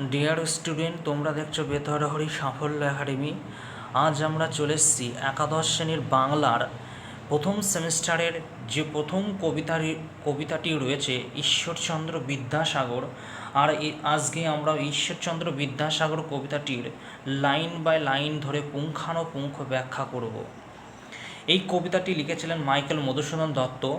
Dear student তোমরা দেখছ বেতরহরি সাফল্য একাডেমি। আজ আমরা চলে এসেছি একাদশ শ্রেণির বাংলার প্রথম সেমিস্টারের যে প্রথম কবিতার, কবিতাটি রয়েছে, ঈশ্বরচন্দ্র বিদ্যাসাগর। আর আজকে আমরা ঈশ্বরচন্দ্র বিদ্যাসাগর কবিতাটির লাইন বাই লাইন ধরে পুঙ্খানুপুঙ্খ ব্যাখ্যা করব। এই কবিতাটি লিখেছিলেন মাইকেল মধুসূদন দত্ত।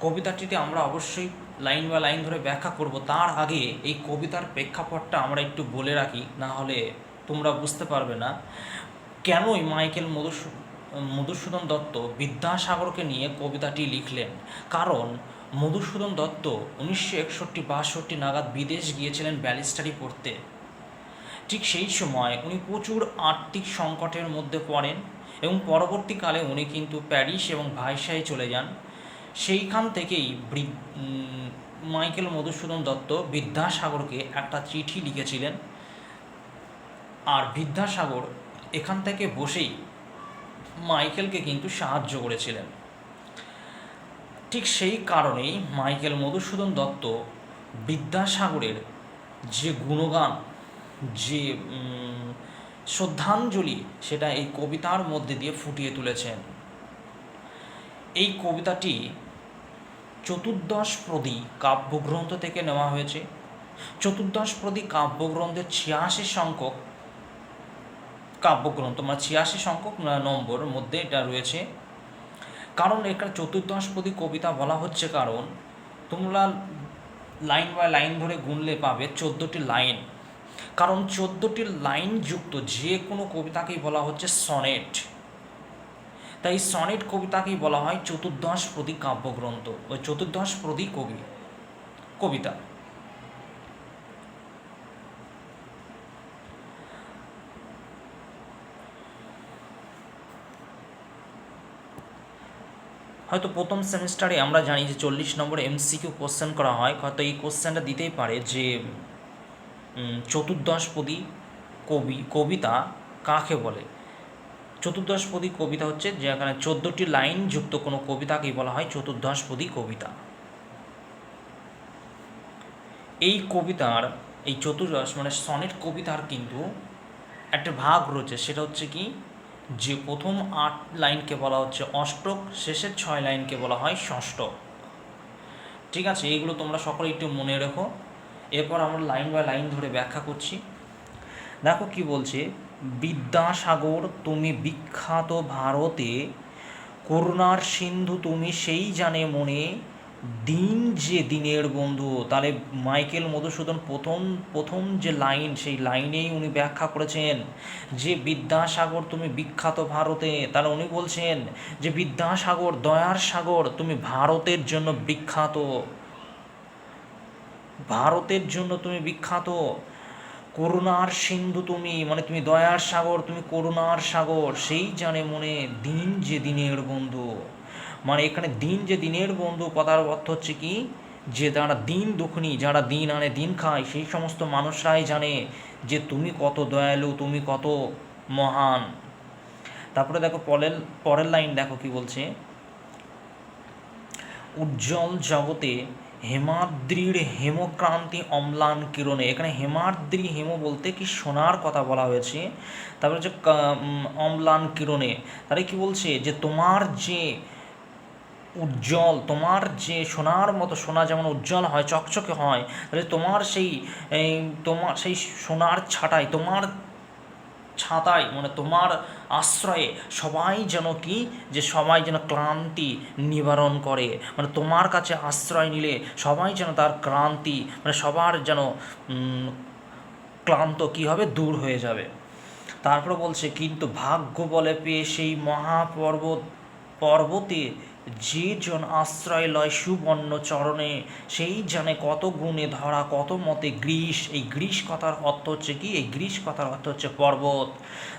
কবিতাটিতে আমরা অবশ্যই লাইন বা লাইন ধরে ব্যাখ্যা করব, তার আগে এই কবিতার প্রেক্ষাপটটা আমরা একটু বলে রাখি, না হলে তোমরা বুঝতে পারবে না। কেনই মাইকেল মধুসূ, মধুসূদন দত্ত বিদ্যাসাগরকে নিয়ে কবিতাটি লিখলেন? কারণ মধুসূদন দত্ত উনিশশো একষট্টি বাষট্টি নাগাদ বিদেশ গিয়েছিলেন ব্যালিস্টারি পড়তে। ঠিক সেই সময় উনি প্রচুর আর্থিক সংকটের মধ্যে পড়েন এবং পরবর্তীকালে উনি কিন্তু প্যারিস এবং ভাইসায় চলে যান। সেইখান থেকেই মাইকেল মধুসূদন দত্ত বিদ্যাসাগরকে একটা চিঠি লিখেছিলেন। আর বিদ্যাসাগর এখান থেকে বসেই মাইকেলকে কিন্তু সাহায্য করেছিলেন। ঠিক সেই কারণেই মাইকেল মধুসূদন দত্ত বিদ্যাসাগরের যে গুণগান, যে শ্রদ্ধাঞ্জলি, সেটা এই কবিতার মধ্যে দিয়ে ফুটিয়ে তুলেছেন। এই কবিতাটি চতুর্দশ প্রদী কাব্যগ্রন্থ থেকে নেওয়া হয়েছে। চতুর্দশ প্রদী কাব্যগ্রন্থের ছিয়াশি সংখ্যক কাব্যগ্রন্থ মানে ছিয়াশি সংখ্যক নম্বর মধ্যে এটা রয়েছে। কারণ এখানে চতুর্দশপদী কবিতা বলা হচ্ছে কারণ, তোমরা লাইন বাই লাইন ধরে গুনলে পাবে চোদ্দোটি লাইন। কারণ চোদ্দোটি লাইন যুক্ত যে কোনো কবিতাকেই বলা হচ্ছে সনেট। তাই সনেট কবিতাকেই বলা হয় চতুর্দশ প্রদী কাব্যগ্রন্থ। ওই চতুর্দশ প্রদী কবি, কবিতা। হয়তো প্রথম সেমিস্টারে আমরা জানি যে চল্লিশ নম্বর এমসিকিউ কোশ্চেন করা হয়, হয়তো এই কোশ্চেনটা দিতেই পারে যে চতুর্দশপদী কবি, কবিতা কাকে বলে? চতুর্দশপদী কবিতা হচ্ছে, যেখানে চোদ্দোটি লাইন যুক্ত কোনো কবিতাকেই বলা হয় চতুর্দশপদী কবিতা। এই কবিতার, এই চতুর্দশ মানে সনেট কবিতার কিন্তু একটা ভাগ রয়েছে, সেটা হচ্ছে কি, যে প্রথম আট লাইনকে বলা হচ্ছে অষ্টক, শেষের ছয় লাইনকে বলা হয় ষষ্ঠক। ঠিক আছে, এইগুলো তোমরা সকলে একটু মনে রেখো। এরপর আমরা লাইন বাই লাইন ধরে ব্যাখ্যা করছি। দেখো কি বলছে বিদ্যাসাগর, তুমি বিখ্যাত ভারতে, করুণার সিন্ধু তুমি সেই জানে মনে, দিন যে দিনের বন্ধু। তাহলে মাইকেল মধুসূদন প্রথম প্রথম যে লাইন, সেই লাইনেই উনি ব্যাখ্যা করেছেন যে বিদ্যাসাগর, তুমি বিখ্যাত ভারতে। তাহলে উনি বলছেন যে বিদ্যাসাগর, দয়ার সাগর, তুমি ভারতের জন্য বিখ্যাত। ভারতের জন্য তুমি বিখ্যাত। করুণার সিন্ধু তুমি মানে তুমি দয়ার সাগর, তুমি করুণার সাগর, সেই জানে মনে দিন যে দিনের বন্ধু। মানে এখানে দিন যে দিনের বন্ধু কথার অর্থ হচ্ছে কি? যে যারা দিন দুঃখনি, যারা দিন আনে, দিন খায়, সেই সমস্ত মানুষরাই জানে যে তুমি কত দয়ালু, তুমি কত মহান। তারপরে দেখো পরের পরের লাইন দেখো কি বলছে? উজ্জ্বল জগতে হেমাদ্রির হেমক্রান্তি অম্লান কিরণে। এখানে হেমাদ্রি হেম বলতে কি সোনার কথা বলা হয়েছে। তারপরে হচ্ছে অম্লান কিরণে। তাহলে কি বলছে যে তোমার যে উজ্জ্বল, তোমার যে সোনার মতো সোনা যেমন উজ্জ্বল হয়, চকচকে হয়, তাহলে তোমার সেই তোমার সেই সোনার ছাটাই, তোমার ছাতায় মানে তোমার আশ্রয়ে সবাই যেন কি, যে সবাই যেন ক্লান্তি নিবারণ করে। মানে তোমার কাছে আশ্রয় নিলে সবাই যেন তার ক্লান্তি মানে সবার যেন ক্লান্ত কী হবে? দূর হয়ে যাবে। তারপরে বলছে, কিন্তু ভাগ্য বলে পেয়ে সেই মহাপর্বত পর্বতে যে জন আশ্রয় লয় সুবর্ণ চরণে, সেই জানে কত গুণে ধরা, কত মতে গ্রীষ। এই গ্রীষ কথার অর্থ হচ্ছে কি? এই গ্রীষ কথার অর্থ হচ্ছে পর্বত।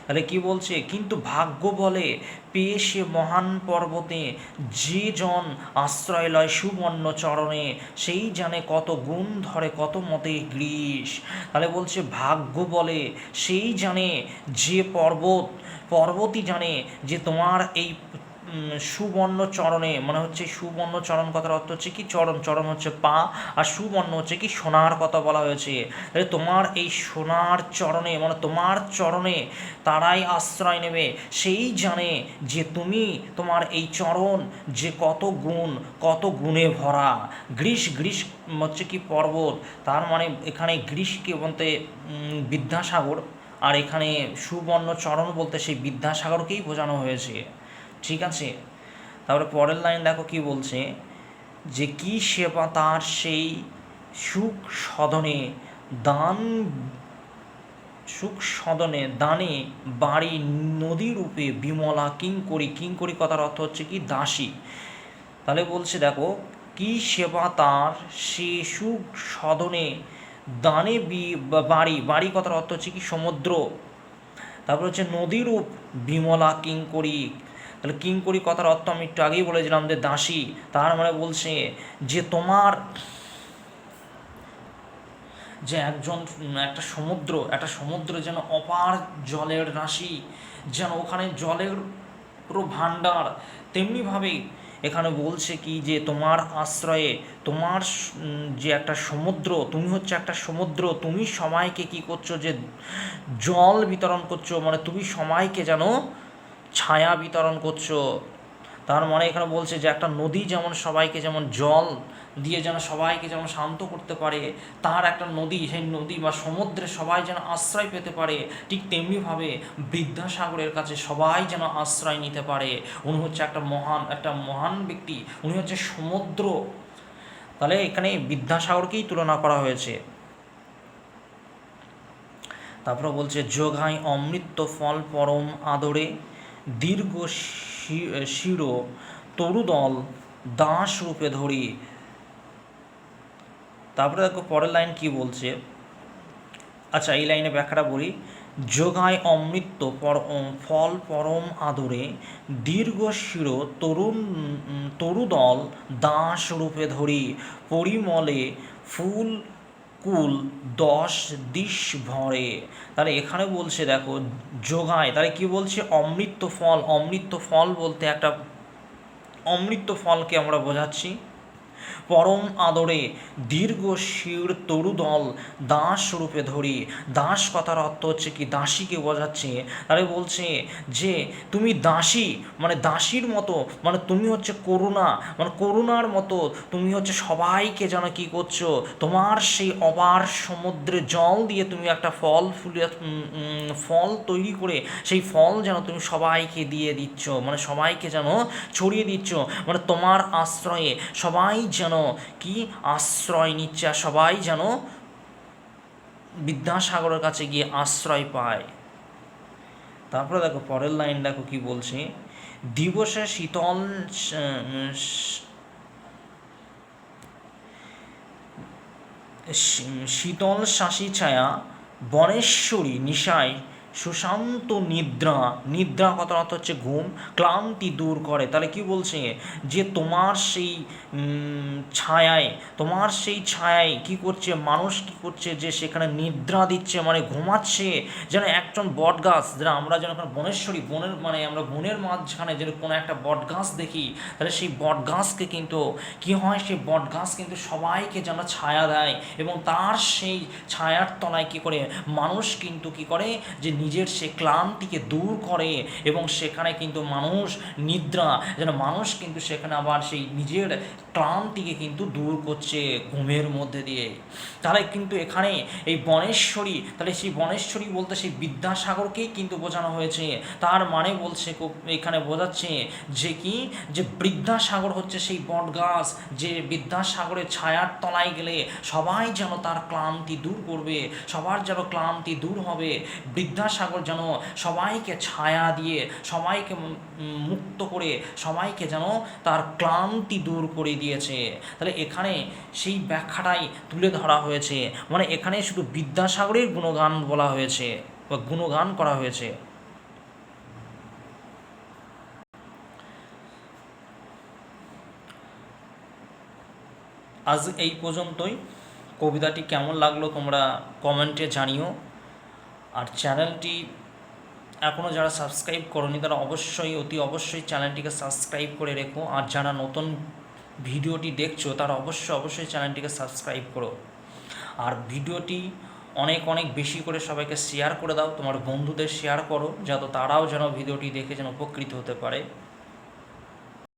তাহলে কি বলছে? কিন্তু ভাগ্য বলে, পেয়ে সে মহান পর্বতে, যে জন আশ্রয় লয় সুবর্ণ চরণে, সেই জানে কত গুণ ধরে, কত মতে গ্রীষ। তাহলে বলছে, ভাগ্য বলে, সেই জানে যে পর্বত। পর্বতই জানে যে তোমার এই সুবর্ণ চরণে মানে হচ্ছে সুবর্ণ চরণ কথার অর্থ হচ্ছে কি? চরণ চরণ হচ্ছে পা, আর সুবর্ণ হচ্ছে কি? সোনার কথা বলা হয়েছে। তাহলে তোমার এই সোনার চরণে মানে তোমার চরণে তারাই আশ্রয় নেবে। সেই জানে যে তুমি তোমার এই চরণ যে কত গুণ, কত গুণে ভরা। গ্রীষ গ্রীষ হচ্ছে কি পর্বত? তার মানে এখানে গ্রীষকে বলতে বিদ্যাসাগর? আর এখানে সুবর্ণ চরণ বলতে সেই বিদ্যাসাগরকেই বোঝানো হয়েছে। ঠিক আছে? তারপরে পরের লাইন দেখো কি বলছে? যে কি সেবা তার সেই সুখ সদনে দান, সুখ সদনে দানে বাড়ি নদী রূপে বিমলা কিঙ্করি কিঙ্করি কথার অর্থ হচ্ছে কি দাসী। তাহলে বলছে দেখো, কি সেবা তার সে সুখ সদনে দানে বাড়ি বাড়ি কথার অর্থ হচ্ছে কি সমুদ্র। তারপর হচ্ছে নদীরূপ বিমলা কিঙ্করি তাহলে কিঙ্করি কথার অর্থ আমি একটু আগেই বলেছিলাম যে দাসী, তার মানে বলছে যে তোমার যে একজন, একটা সমুদ্র একটা সমুদ্র যেন অপার জলের রাশি, যেন ওখানে জলের পুরো ভাণ্ডার তেমনিভাবেই এখানে বলছে কি যে তোমার আশ্রয়ে, তোমার যে একটা সমুদ্র, তুমি হচ্ছে একটা সমুদ্র, তুমি সবাইকে কি করছ যে জল বিতরণ করছ মানে তুমি সবাইকে যেন ছায়া বিতরণ করছ। তার মানে এখানে বলছে যে একটা নদী যেমন সবাইকে যেমন জল দিয়ে যেন সবাইকে যেমন শান্ত করতে পারে, তার একটা নদী, সেই নদী বা সমুদ্রে সবাই যেন আশ্রয় পেতে পারে, ঠিক তেমনিভাবে বিদ্যাসাগরের কাছে সবাই যেন আশ্রয় নিতে পারে। উনি হচ্ছে একটা মহান একটা মহান ব্যক্তি, উনি হচ্ছে সমুদ্র। তাহলে এখানে বিদ্যাসাগরকেই তুলনা করা হয়েছে। তারপরে বলছে, যোগাই অমৃত ফল পরম আদরে। দীর্ঘ শির, তরুদল, দাস রূপে ধরি। তারপরে দেখো পরের লাইন কি বলছে? আচ্ছা এই লাইনে ব্যাখ্যাটা বলি। যোগায় অমৃত পর ফল পরম আদরে, দীর্ঘ শির, তরুণ তরুদল, দাস রূপে ধরি। পরিমলে ফুল কুল দশ দিশ ভরে। তাহলে এখানে বলছে দেখো, যোগায়। তাহলে কি বলছে? অমৃত ফল। অমৃত ফল বলতে একটা অমৃত ফলকে আমরা বোঝাচ্ছি। পরম আদরে দীর্ঘ শির তরুদল দাস রূপে ধরি। দাস কথার অর্থ হচ্ছে কি, দাসীকে বোঝাচ্ছে। তাহলে বলছে যে, তুমি দাসী মানে দাসীর মতো মানে তুমি হচ্ছে করুণা মানে করুণার মতো, তুমি হচ্ছে সবাইকে যেন কি করছ, তোমার সেই অবার সমুদ্রে জল দিয়ে তুমি একটা ফল ফুলে ফল তৈরি করে, সেই ফল যেন তুমি সবাইকে দিয়ে দিচ্ছ মানে সবাইকে যেন ছড়িয়ে দিচ্ছ মানে তোমার আশ্রয়ে সবাই যেন কি আশ্রয় নিচ্ছে আর সবাই যেন বিদ্যাসাগরের কাছে গিয়ে আশ্রয় পায়। তারপরে দেখো, পরের লাইন দেখো কি বলছে, দিবসে শীতল শীতল শাসি ছায়া বনেশ্বরী নিশায় সুশান্ত নিদ্রা নিদ্রা কথার অর্থ হচ্ছে ঘুম, ক্লান্তি দূর করে। তাহলে কি বলছে? যে তোমার সেই ছায়ায়, তোমার সেই ছায়ায় কি করছে? মানুষ কি করছে? যে সেখানে নিদ্রা দিচ্ছে মানে ঘুমাচ্ছে, যেন একজন বট গাছ যেন আমরা যেন ওখানে বনেশ্বরী, বনের মানে আমরা বনের মাঝখানে যেন কোনো একটা বট গাছ দেখি, তাহলে সেই বট গাছকে কিন্তু, কি হয়? সেই বট গাছ কিন্তু সবাইকে যেন ছায়া দেয় এবং তার সেই ছায়ার তলায় কি করে? মানুষ কিন্তু কি করে? যে নিজের সে ক্লান্তিকে দূর করে এবং সেখানে কিন্তু মানুষ নিদ্রা, যেন মানুষ কিন্তু সেখানে আবার সেই নিজের ক্লান্তিকে কিন্তু দূর করছে ঘুমের মধ্যে দিয়ে। তাহলে কিন্তু এখানে এই বনেশ্বরী, তাহলে সেই বনেশ্বরী বলতে সেই বিদ্যাসাগরকেই কিন্তু বোঝানো হয়েছে। তার মানে বলছে এখানে বোঝাচ্ছে যে কি? যে বিদ্যাসাগর হচ্ছে সেই বট গাছ যে বিদ্যাসাগরের ছায়ার তলায় গেলে সবাই যেন তার ক্লান্তি দূর করবে, সবার যেন ক্লান্তি দূর হবে। বিদ্যাসাগর যেন সবাইকে ছায়া দিয়ে, সবাইকে মুক্ত করে, সবাইকে যেন তার ক্লান্তি দূর করে দিয়েছে। তাহলে এখানে সেই ব্যাখ্যাটাই তুলে ধরা হয়েছে। মানে এখানে শুধু বিদ্যাসাগরের গুণগান বলা হয়েছে বা গুণগান করা হয়েছে। আজ এই পর্যন্তই। কবিতাটি কেমন লাগল তোমরা কমেন্টে জানিও। আর চ্যানেলটি এখনও যারা সাবস্ক্রাইব করনি, তারা অবশ্যই, অতি অবশ্যই চ্যানেলটিকে সাবস্ক্রাইব করে রেখো। আর যারা নতুন ভিডিওটি দেখছ, তারা অবশ্যই অবশ্যই চ্যানেলটিকে সাবস্ক্রাইব করো। আর ভিডিওটি অনেক অনেক বেশি করে সবাইকে শেয়ার করে দাও। তোমার বন্ধুদের শেয়ার করো, যাতে তারাও যেন ভিডিওটি দেখে যেন উপকৃত হতে পারে।